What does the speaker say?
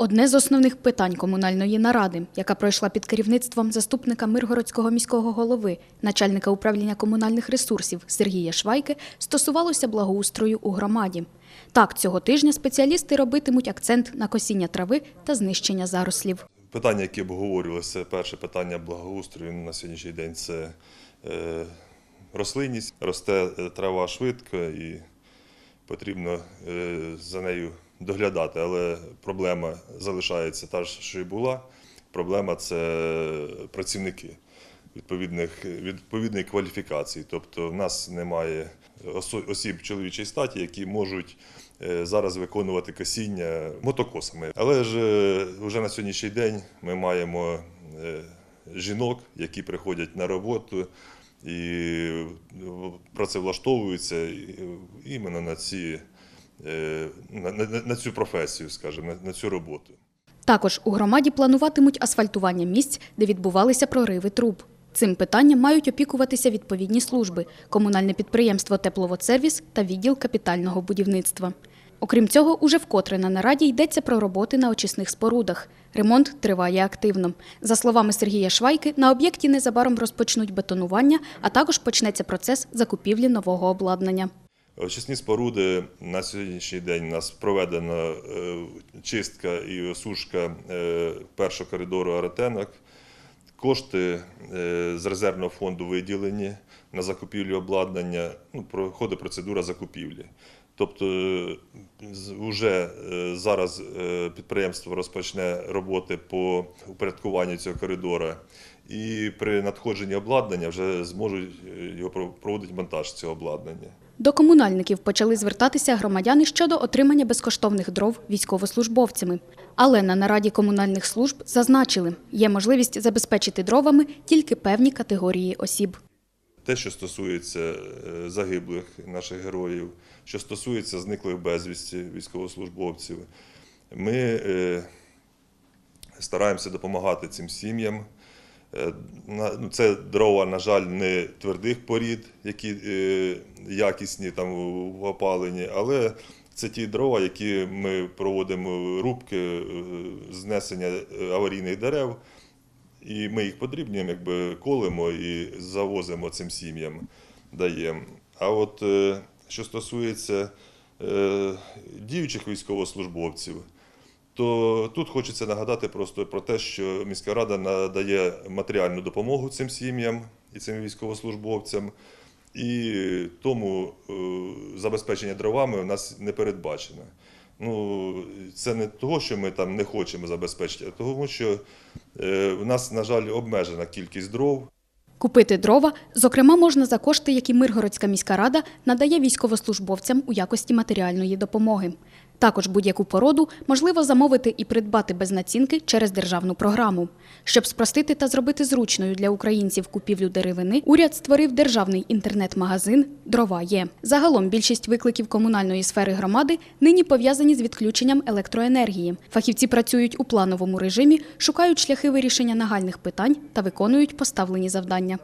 Одне з основних питань комунальної наради, яка пройшла під керівництвом заступника Миргородського міського голови, начальника управління комунальних ресурсів Сергія Швайки, стосувалося благоустрою у громаді. Так, цього тижня спеціалісти робитимуть акцент на косіння трави та знищення зарослів. Питання, які обговорювалися, перше питання благоустрою на сьогоднішній день це е, рослинність. Росте е, трава швидко і потрібно е, за нею доглядати. Але проблема залишається та ж, що і була. Проблема це працівники відповідних, відповідної кваліфікації. Тобто в нас немає осіб чоловічої статі, які можуть е, зараз виконувати косіння мотокосами. Але ж е, вже на сьогоднішній день ми маємо е, жінок, які приходять на роботу і працевлаштовуються іменно на ці. Е, На, на, на цю професію, скажімо, на, на цю роботу. Також у громаді плануватимуть асфальтування місць, де відбувалися прориви труб. Цим питанням мають опікуватися відповідні служби комунальне підприємство Тепловодсервіс та відділ капітального будівництва. Окрім цього, уже вкотре на нараді йдеться про роботи на очисних спорудах. Ремонт триває активно. За словами Сергія Швайки, на об'єкті незабаром розпочнуть бетонування, а також почнеться процес закупівлі нового обладнання. Очисні споруди на сьогоднішній день у нас проведена е, чистка і осушка е, першого коридору аретенок. Кошти е, з резервного фонду виділені на закупівлю обладнання. Ну, проходить процедура закупівлі. Тобто вже зараз підприємство розпочне роботи по упорядкуванню цього коридора, і при надходженні обладнання вже зможуть його проводити монтаж цього обладнання. До комунальників почали звертатися громадяни щодо отримання безкоштовних дров військовослужбовцями. Але на нараді комунальних служб зазначили, є можливість забезпечити дровами тільки певні категорії осіб. Те, що стосується е, загиблих наших героїв, що стосується зниклих безвісті військовослужбовців, ми е, стараємося допомагати цим сім'ям. Е, Це дрова, на жаль, не твердих порід, які е, якісні там в опаленні, але це ті дрова, які ми проводимо рубки, е, знесення аварійних дерев. І ми їх подрібнюємо, якби колемо і завозимо цим сім'ям, даємо. А от що стосується діючих військовослужбовців, то тут хочеться нагадати просто про те, що міська рада надає матеріальну допомогу цим сім'ям і цим військовослужбовцям, і тому е, забезпечення дровами у нас не передбачено. Ну, це не того, що ми там не хочемо забезпечити, а того, що е, в нас, на жаль, обмежена кількість дров. Купити дрова, зокрема, можна за кошти, які Миргородська міська рада надає військовослужбовцям у якості матеріальної допомоги. Також будь-яку породу можливо замовити і придбати без націнки через державну програму. Щоб спростити та зробити зручною для українців купівлю деревини, уряд створив державний інтернет-магазин Дрова є. Загалом більшість викликів комунальної сфери громади нині пов'язані з відключенням електроенергії. Фахівці працюють у плановому режимі, шукають шляхи вирішення нагальних питань та виконують поставлені завдання.